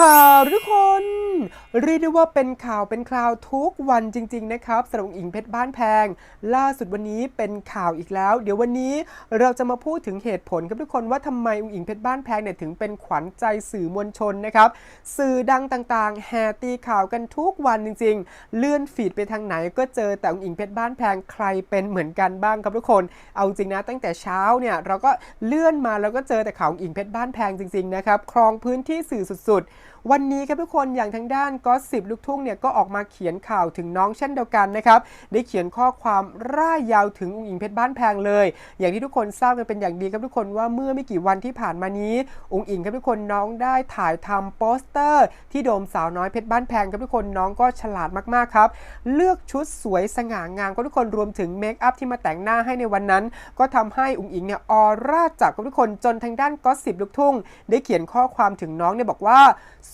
ข่าวทุกคน เรียกได้ว่าเป็นข่าวเป็นคราวทุกวันจริง ๆ นะครับสำหรับอุ๋งอิงเพชรบ้านแพง ล่าสุดวันนี้เป็นข่าวอีกแล้ว เดี๋ยววันนี้เราจะมาพูดถึงเหตุผลกับทุกคนว่าทำไมอุ๋งอิงเพชรบ้านแพงเนี่ยถึงเป็นขวัญใจสื่อมวลชนนะครับ สื่อดังต่างๆ แห่ตีข่าวกันทุกวันจริง ๆ เลื่อนฟีดไปทางไหนก็เจอแต่อุ๋งอิงเพชรบ้านแพงใครเป็นเหมือนกันบ้างครับทุกคน เอาจริงนะตั้งแต่เช้าเนี่ยเราก็เลื่อนมาแล้วก็เจอแต่ข่าวอุ๋งอิงเพชรบ้านแพงจริงๆนะครับครองพื้นที่สื่อสุดๆวันนี้ครับทุกคนอย่างทางด้านก็สิบลูกทุ่งเนี่ยก็ออกมาเขียนข่าวถึงน้องเช่นเดียวกันนะครับได้เขียนข้อความร่ายยาวถึงอุ๋งอิงเพชรบ้านแพงเลย อย่างที่ทุกคนทราบกันเป็นอย่างดีครับทุกคนว่าเมื่อไม่กี่วันที่ผ่านมานี้อุ๋งอิงครับทุกคนน้องได้ถ่ายทำโปสเตอร์ ที่โดมสาวน้อยเพชรบ้านแพงครับทุกคนน้องก็ฉลาดมากๆครับเลือกชุดสวยสง่างามครับทุกคนรวมถึงเมคอัพที่มาแต่งหน้าให้ในวันนั้น ก็ทำให้อุ๋งอิงเนี่ยออร่าจับกับทุกคนจนทางด้านก็สิบลูกทุ่ง ได้เขียนข้อความถึงน้องเนี่ยบอกว่า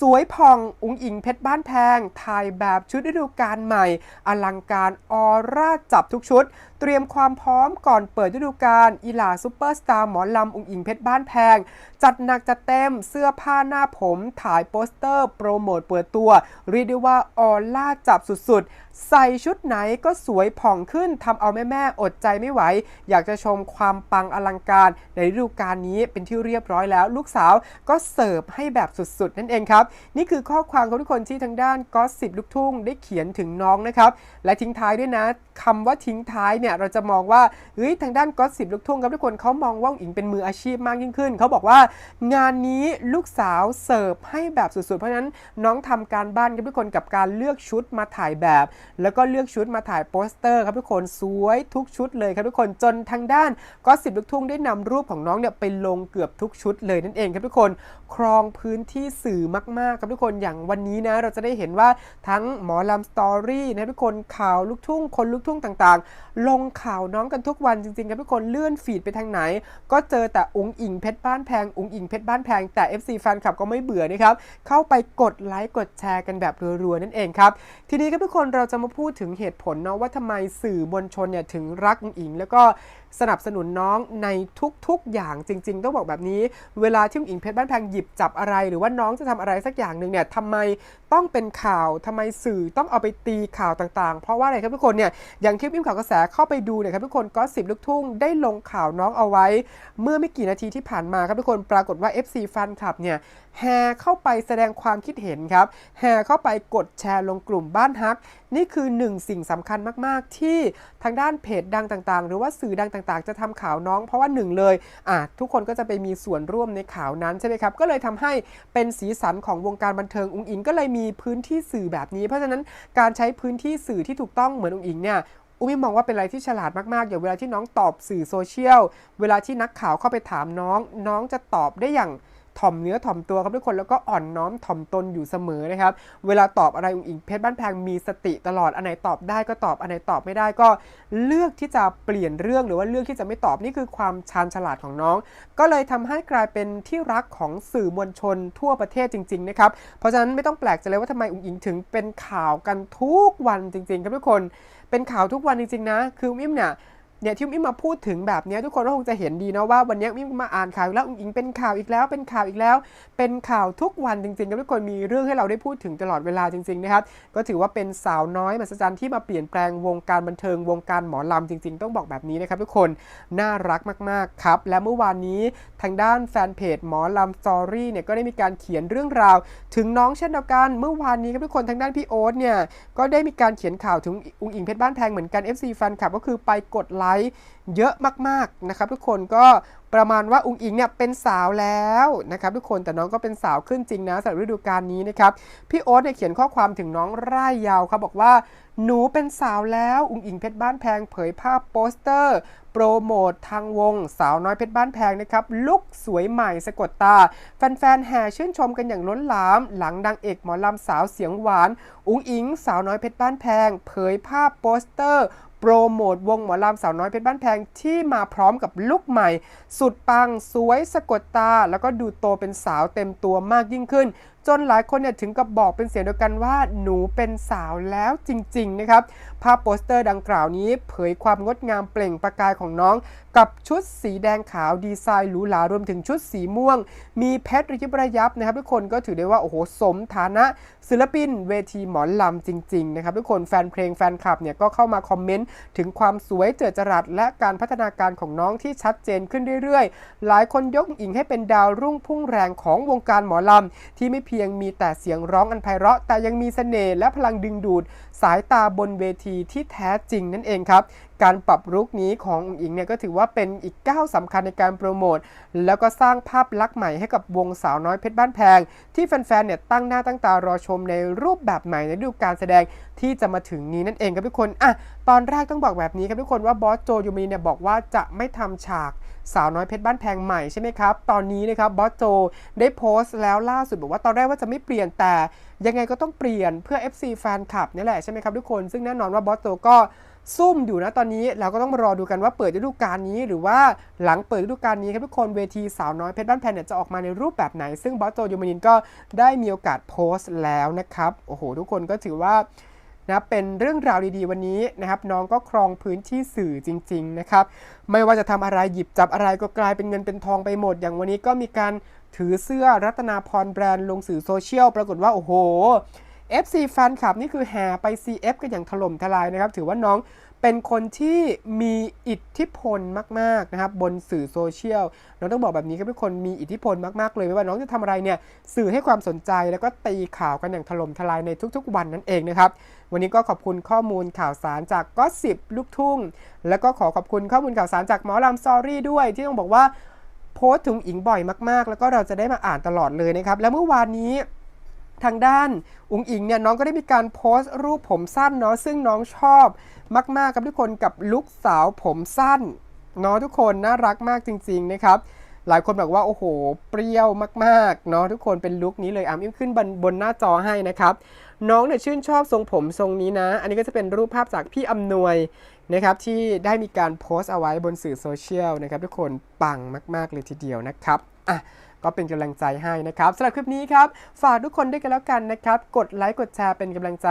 สวยพองอุ้งอิงเพชรบ้านแพงถ่ายแบบชุดฤดูกาลใหม่ อลังการออร่าจับทุกชุดเตรียมความพร้อมก่อนเปิดฤดูกาลอีหลาซูเปอร์สตาร์หมอลำอุ๋งอิงเพชรบ้านแพง จัดหนักจัดเต็มเสื้อผ้าหน้าผม ถ่ายโปสเตอร์ โปรโมทเปิดตัว เรียกได้ว่าออร่าจับสุดๆ ใส่ชุดไหนก็สวยผ่องขึ้นทำเอาแม่ๆอดใจไม่ไหว อยากจะชมความปังอลังการในฤดูกาลนี้เป็นที่เรียบร้อยแล้ว ลูกสาวก็เสิร์ฟให้แบบสุดๆ นั่นเองครับ นี่คือข้อความของทุกคนที่ทางด้านก็สิบลูกทุ่งได้เขียนถึงน้องนะครับและทิ้งท้ายด้วยนะคำว่าทิ้งท้ายเนี่ยเราจะมองว่าเฮ้ยทางด้านก็สิบลูกทุ่งครับทุกคนเขามองว่าองอิงเป็นมืออาชีพมากยิ่งขึ้น เขาบอกว่างานนี้ลูกสาวเสิร์ฟให้แบบสุดๆ เพราะฉะนั้นน้องทำการบ้านครับทุกคนกับการเลือกชุดมาถ่ายแบบ แล้วก็เลือกชุดมาถ่ายโปสเตอร์ ครับทุกคนสวยทุกชุดเลยครับทุกคนจนทางด้านก็สิบลูกทุ่งได้นำรูปของน้องเนี่ยไปลงเกือบทุกชุดเลยนั่นเองครับทุกคนครองพื้นที่สื่อมากๆครับทุกคนอย่างวันนี้นะเราจะได้เห็นว่าทั้งหมอลำสตอรี่นะทุกคนข่าวลูกทุ่งคนลูกทุ่งต่างๆ ลงงข่าวน้องกันทุกวันจริงๆครับทุกคนเลื่อนฟีดไปทางไหน ก็เจอแต่องค์อิงเพชรบ้านแพงองค์อิงเพชรบ้านแพงแต่ FC แฟนคลับก็ไม่เบื่อนะครับเข้าไปกดไลค์กดแชร์กันแบบรัวๆนั่นเองครับทีนี้ครับทุกคนเราจะมาพูดถึงเหตุผลเนาะว่าทำไมสื่อมวลชนเนี่ยถึงรักอุงอิง แล้วก็ สนับสนุนน้องในทุกๆอย่างจริง ๆ ต้องบอกแบบนี้ เวลาที่อุ๋งอิงเพชรบ้านแพงหยิบจับอะไร หรือว่าน้องจะทำอะไรสักอย่างหนึ่งเนี่ยทำไมต้องเป็นข่าวทำไมสื่อต้องเอาไปตีข่าวต่างๆ เพราะว่าอะไรครับทุกคนเนี่ยอย่างที่พิมข่าวกระแสเข้าไปดูเนี่ยครับทุกคนก็สิบลูกทุ่งได้ลงข่าวน้องเอาไว้ เมื่อไม่กี่นาทีที่ผ่านมาครับทุกคนปรากฏว่า FC แฟนคลับเนี่ย แห่เข้าไปแสดงความคิดเห็นครับแห่เข้าไปกดแชร์ลงกลุ่มบ้านฮัก นี่คือหนึ่งสิ่งสำคัญมาก ๆ ที่ทางด้านเพจดังต่าง ๆ หรือว่าสื่อดังต่าง ๆ จะทำข่าวน้อง เพราะว่าหนึ่งเลยอะทุกคนก็จะไปมีส่วนร่วมในข่าวนั้นใช่ไหมครับ ก็เลยทำให้เป็นสีสันของวงการบันเทิง อุงอิงก็เลยมีพื้นที่สื่อแบบนี้ เพราะฉะนั้นการใช้พื้นที่สื่อที่ถูกต้องเหมือนอุงอิงเนี่ยอุ้มมองว่าเป็นอะไรที่ฉลาดมาก ๆ อย่างเวลาที่น้องตอบสื่อโซเชียล เวลาที่นักข่าวเข้าไปถามน้อง น้องจะตอบได้อย่าง ถ่อมเนื้อถ่อมตัวครับทุกคนแล้วก็อ่อนน้อมถ่อมตนอยู่เสมอนะครับ เวลาตอบอะไรอุ๋งอิงเพชรบ้านแพงมีสติตลอดอันไหนตอบได้ก็ตอบอันไหนตอบไม่ได้ก็เลือกที่จะเปลี่ยนเรื่องหรือว่าเลือกที่จะไม่ตอบนี่คือความชาญฉลาดของน้อง ก็เลยทำให้กลายเป็นที่รักของสื่อมวลชนทั่วประเทศจริงๆนะครับเพราะฉะนั้นไม่ต้องแปลกใจเลยว่าทำไมอุ๋งอิงถึงเป็นข่าวกันทุกวันจริงๆครับทุกคน เป็นข่าวทุกวันจริงๆนะ คืออุ้มเนี่ย เนี่ยที่มิมมาพูดถึงแบบนี้ทุกคนก็คงจะเห็นดีนะว่าวันนี้มิมมาอ่านข่าวแล้วอุ้งอิงเป็นข่าวอีกแล้ว เป็นข่าวอีกแล้ว เป็นข่าวทุกวันจริงๆครับทุกคนมีเรื่องให้เราได้พูดถึงตลอดเวลาจริงๆนะครับก็ถือว่าเป็นสาวน้อยมหัศจรรย์ที่มาเปลี่ยนแปลงวงการบันเทิงวงการหมอลำจริง ๆ ต้องบอกแบบนี้นะครับทุกคนน่ารักมากๆครับและเมื่อวานนี้ทางด้านแฟนเพจหมอลำสตอรี่เนี่ยก็ได้มีการเขียนเรื่องราว ถึงน้องเช่นเดียวกันเมื่อวานนี้ครับทุกคนทางด้านพี่โอ๊ตเนี่ยก็ได้มีการเขียนข่าวถึงอุงอิงเพชรบ้านแพงเหมือนกัน FC แฟนคลับก็คือไปกดไลค์เยอะมากๆนะครับทุกคนก็ประมาณว่าอุงอิงเนี่ยเป็นสาวแล้วนะครับทุกคนแต่น้องก็เป็นสาวขึ้นจริงนะสำหรับฤดูกาลนี้นะครับพี่โอ๊ตเนี่ยเขียนข้อความถึงน้องร่ายยาวครับบอกว่าหนูเป็นสาวแล้วอุงอิงเพชรบ้านแพงเผยภาพโปสเตอร์โปรโมททางวง สาวน้อยเพชรบ้านแพงนะครับลุกสวยใหม่สะกดตา แฟนๆแห่ชื่นชมกันอย่างล้นหลาม หลังดังเอกหมอลำสาวเสียงหวาน อุ้งอิง สาวน้อยเพชรบ้านแพง เผยภาพโปสเตอร์ โปรโมทวงหมอลำสาวน้อยเพชรบ้านแพงที่มาพร้อมกับลุกใหม่ สุดปังสวยสะกดตา แล้วก็ดูโตเป็นสาวเต็มตัวมากยิ่งขึ้น จนหลายคนเนี่ยถึงกับบอกเป็นเสียงเดียวกันว่าหนูเป็นสาวแล้วจริง ๆ นะครับ ภาพโปสเตอร์ดังกล่าวนี้เผยความงดงามเปล่งประกายของน้อง กับชุดสีแดงขาวดีไซน์หรูหรารวมถึงชุดสีม่วง มีเพชรระยิบระยับนะครับทุกคนก็ถือได้ว่าโอ้โหสมฐานะ ศิลปินเวทีหมอลำจริง ๆ นะครับทุกคนแฟนเพลงแฟนคลับเนี่ยก็เข้ามาคอมเมนต์ถึงความสวยเจิดจรัสและการพัฒนาการของน้องที่ชัดเจนขึ้นเรื่อยๆ หลายคนยกอิงให้เป็นดาวรุ่งพุ่งแรงของวงการหมอลำที่ไม่เพียงยังมีแต่เสียงร้องอันไพเราะ แต่ยังมีเสน่ห์และพลังดึงดูดสายตาบนเวทีที่แท้จริงนั่นเองครับ การปรับรุกนี้ของอุ๋งอิงเนี่ยก็ถือว่าเป็นอีกก้าวสำคัญในการโปรโมท แล้วก็สร้างภาพลักษณ์ใหม่ให้กับวงสาวน้อยเพชรบ้านแพง ที่แฟนๆเนี่ยตั้งหน้าตั้งตารอชมในรูปแบบใหม่ในฤดูการแสดงที่จะมาถึงนี้นั่นเองครับทุกคนอะ ตอนแรกต้องบอกแบบนี้ครับทุกคนว่าบอสโจยูมินเนี่ยบอกว่าจะไม่ทำฉากสาวน้อยเพชรบ้านแพงใหม่ใช่ไหมครับ ตอนนี้นะครับบอสโจได้โพสต์แล้วล่าสุดบอกว่าตอนแรกว่าจะไม่เปลี่ยนแต่ยังไงก็ต้องเปลี่ยนเพื่อ FC แฟนคลับนี่แหละใช่ไหมครับทุกคนซึ่งแน่นอนว่าบอสโจก็ซุ่มอยู่นะตอนนี้เราก็ต้องมารอดูกันว่าเปิดฤดูกาลนี้ หรือว่าหลังเปิดฤดูกาลนี้ครับทุกคนเวทีสาวน้อยเพชรบ้านแพนเนี่ยจะออกมาในรูปแบบไหน ซึ่งบอสโจยูมานินก็ได้มีโอกาสโพสต์แล้วนะครับโอ้โหทุกคนก็ถือว่า นะเป็นเรื่องราวดีๆวันนี้นะครับ น้องก็ครองพื้นที่สื่อจริง ๆนะครับ ไม่ว่าจะทำอะไรหยิบจับอะไรก็กลายเป็นเงินเป็นทองไปหมด อย่างวันนี้ก็มีการถือเสื้อรัตนาพรแบรนด์ลงสื่อโซเชียล ปรากฏว่า โอ้โห FC แฟนคลับนี่คือแห่ไป CF กันอย่างถล่มทลายนะครับ ถือว่าน้อง เป็นคนที่มีอิทธิพลมากๆนะครับบนสื่อโซเชียลน้องต้องบอกแบบนี้ครับทุกคนมีอิทธิพลมากๆเลยไม่ว่าน้องจะทำอะไรเนี่ยสื่อให้ความสนใจแล้วก็ตีข่าวกันอย่างถล่มทลายในทุกๆ วันนั่นเองนะครับวันนี้ก็ขอบคุณข้อมูลข่าวสารจากก็สิบลูกทุ่ง แล้วก็ขอขอบคุณข้อมูลข่าวสารจากหมอลำซอรี่ด้วย ที่ต้องบอกว่าโพสต์ถึงอิงบ่อยมากๆ แล้วก็เราจะได้มาอ่านตลอดเลยนะครับ แล้วเมื่อวานนี้ ทางด้านอุ๋งอิงเนี่ยน้องก็ได้มีการโพสต์รูปผมสั้นเนาะซึ่งน้องชอบมากๆกับทุกคนกับลุคสาวผมสั้นเนาะทุกคนน่ารักมากจริง ๆ นะครับ หลายคนบอกว่าโอ้โห เปรี้ยวมากๆเนาะทุกคนเป็นลุคนี้เลยอะอิมขึ้นบนบนหน้าจอให้นะครับ น้องเนี่ยชื่นชอบทรงผมทรงนี้นะ อันนี้ก็จะเป็นรูปภาพจากพี่อำนวยนะครับ ที่ได้มีการโพสต์เอาไว้บนสื่อโซเชียลนะครับ ทุกคนปังมาก ๆเลยทีเดียวนะครับอะ ก็เป็นกำลังใจให้นะครับสำหรับคลิปนี้ครับฝากทุกคนด้วยกันแล้วกันนะครับกดไลค์กดแชร์เป็นกำลังใจ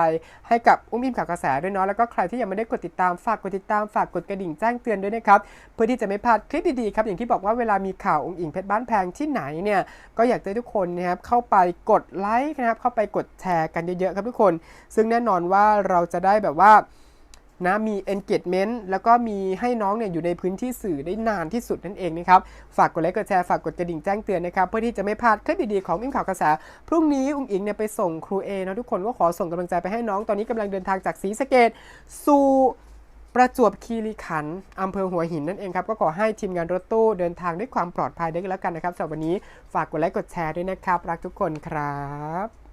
ให้กับอุ้มอิมข่าวกระแสด้วยเนาะแล้วก็ใครที่ยังไม่ได้กดติดตามฝากกดติดตามฝากกดกระดิ่งแจ้งเตือนด้วยนะครับเพื่อที่จะไม่พลาดคลิปดีๆครับอย่างที่บอกว่าเวลามีข่าวองค์อิงเพชรบ้านแพงที่ไหนเนี่ยก็อยากให้ทุกคนนะครับเข้าไปกดไลค์นะครับเข้าไปกดแชร์กันเยอะๆครับทุกคน ซึ่งแน่นอนว่าเราจะได้แบบว่า นะมี engagement แล้วก็มีให้น้องเนี่ยอยู่ในพื้นที่สื่อได้นานที่สุดนั่นเองนะครับ ฝากกดไลค์กดแชร์ฝากกดกระดิ่งแจ้งเตือนนะครับ เพื่อที่จะไม่พลาดคลิปดีๆของอิมข่าวกระแสพรุ่งนี้อุ้งอิงเนี่ยไปส่งครูเอนะทุกคนก็ขอส่งกำลังใจไปให้น้องตอนนี้กำลังเดินทางจากศรีสะเกดสู่ประจวบคีรีขันธ์อำเภอหัวหินนั่นเองครับ ก็ขอให้ทีมงานรถตู้เดินทางด้วยความปลอดภัยด้วยกันแล้วกันนะครับสำหรับวันนี้ฝากกดไลค์กดแชร์ด้วยนะครับ รักทุกคนครับ